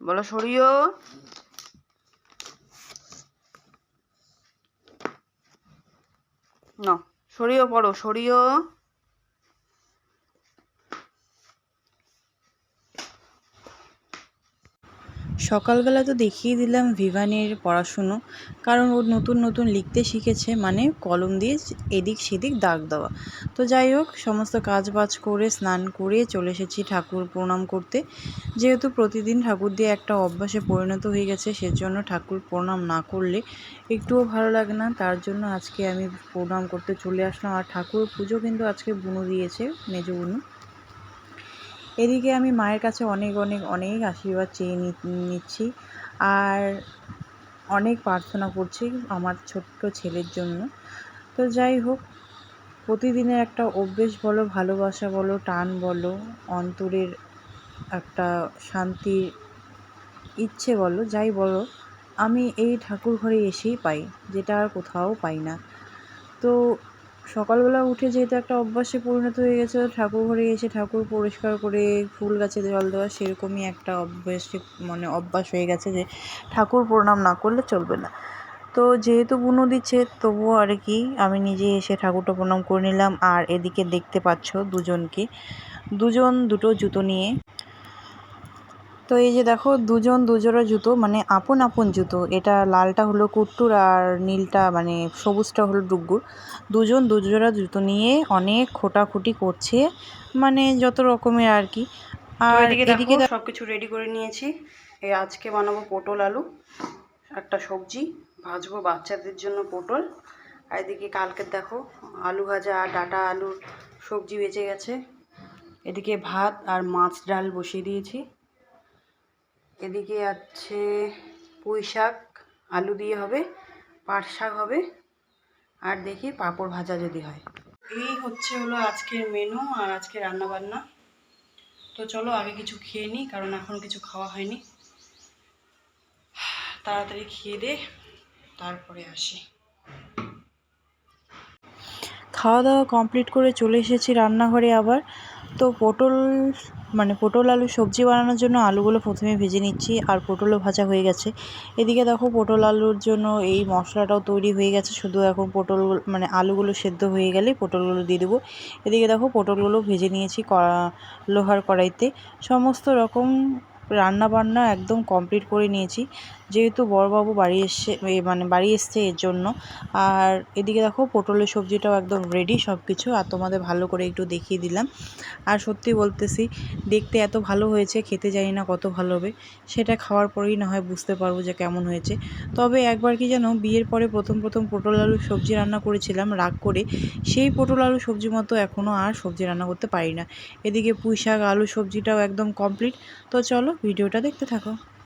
বলো সরিও। না সরিও পড়ো সরিও। সকালবেলা তো দেখিয়ে দিলাম ভিভানের পড়াশুনো, কারণ ও নতুন নতুন লিখতে শিখেছে মানে কলম দিয়ে এদিক সেদিক দাগ দেওয়া। তো যাই হোক, সমস্ত কাজ বাজ করে, স্নান করে চলে এসেছি ঠাকুর প্রণাম করতে। যেহেতু প্রতিদিন ঠাকুর দিয়ে একটা অভ্যাসে পরিণত হয়ে গেছে, সেজন্য ঠাকুর প্রণাম না করলে একটুও ভালো লাগে না। তার জন্য আজকে আমি প্রণাম করতে চলে আসলাম। আর ঠাকুর পুজো কিন্তু আজকে বুনু দিয়েছে, মেজো বুনু। এদিকে আমি মায়ের কাছে অনেক অনেক অনেক আশীর্বাদ চেয়ে নিচ্ছি আর অনেক প্রার্থনা করছি আমার ছোট্ট ছেলের জন্য। তো যাই হোক, প্রতিদিনের একটা অভ্যেস বলো, ভালোবাসা বলো, টান বলো, অন্তরের একটা শান্তির ইচ্ছে বলো, যাই বলো, আমি এই ঠাকুর ঘরে এসেই পাই, যেটা আর কোথাও পাই না। তো সকালবেলা উঠে যেহেতু একটা অভ্যাসে পরিণত হয়ে গেছে ঠাকুর ঘরে এসে ঠাকুর পরিষ্কার করে ফুল গাছে জল দেওয়া সেরকমই একটা অভ্যাসে মানে অভ্যাস হয়ে গেছে যে ঠাকুর প্রণাম না করলে চলবে না। তো যেহেতু বুনো দিচ্ছে, তবুও আর কি আমি নিজে এসে ঠাকুরটা প্রণাম করে নিলাম। আর এদিকে দেখতে পাচ্ছ দুজনকে। দুজন দুটো জুতো নিয়ে তো এই যে দেখো দুজন দুজোড়া জুতো মানে আপন আপন জুতো। এটা লালটা হলো কুট্টুর আর নীলটা মানে সবুজটা হলো ডুগ্গুর দুজন দুজোড়া জুতো নিয়ে অনেক খোটাখুটি করছে মানে যত রকমের আর কি। আর এদিকে সব কিছু রেডি করে নিয়েছি। এই আজকে বানাবো পটল আলু একটা সবজি। ভাজবো বাচ্চাদের জন্য পটল। আর এদিকে কালকে দেখো আলু ভাজা আর ডাটা আলুর সবজি বেঁচে গেছে। এদিকে ভাত আর মাছ ডাল বসিয়ে দিয়েছি। এদিকে আছে পুঁই শাক, আলু দিয়ে হবে, পাট শাক হবে, আর দেখি পাঁপড় ভাজা যদি হয়। এই হচ্ছে হলো আজকের মেনু আর আজকে রান্না বান্না তো চলো আগে কিছু খেয়ে নিই, কারণ এখনও কিছু খাওয়া হয়নি। তাড়াতাড়ি খেয়ে দে, তারপরে আসি। খাওয়া দাওয়া কমপ্লিট করে চলে এসেছি রান্নাঘরে আবার। তো পটল মানে পটল, আলু, সবজি বানানোর জন্য আলুগুলো প্রথমে ভেজে নিচ্ছি আর পটলও ভাজা হয়ে গেছে। এদিকে দেখো পটল, আলুর জন্য এই মশলাটাও তৈরি হয়ে গেছে। শুধু এখন পটল মানে আলুগুলো সেদ্ধ হয়ে গেলে পটলগুলো দিয়ে দেবো। এদিকে দেখো পটলগুলো ভেজে নিয়েছি লোহার কড়াইতে। সমস্ত রকম রান্না বান্না একদম কমপ্লিট করে নিয়েছি। যেহেতু বড়বাবু বাড়ি এসছে মানে বাড়ি এসছে এর জন্য। আর এদিকে দেখো পটলের সবজিটাও একদম রেডি সব কিছু আর তোমাদের ভালো করে একটু দেখিয়ে দিলাম। আর সত্যি বলতেছি, দেখতে এত ভালো হয়েছে, খেতে জানি না কত ভালো হবে। সেটা খাওয়ার পরেই না হয় বুঝতে পারব যে কেমন হয়েছে। তবে একবার কি যেন বিয়ের পরে প্রথম প্রথম পটল আলু সবজি রান্না করেছিলাম, রাগ করে। সেই পটল আলু সবজি মতো এখনও আর সবজি রান্না করতে পারি না। এদিকে পুঁই শাক আলু সবজিটাও একদম কমপ্লিট তো চলো, ভিডিওটা দেখতে থাকো।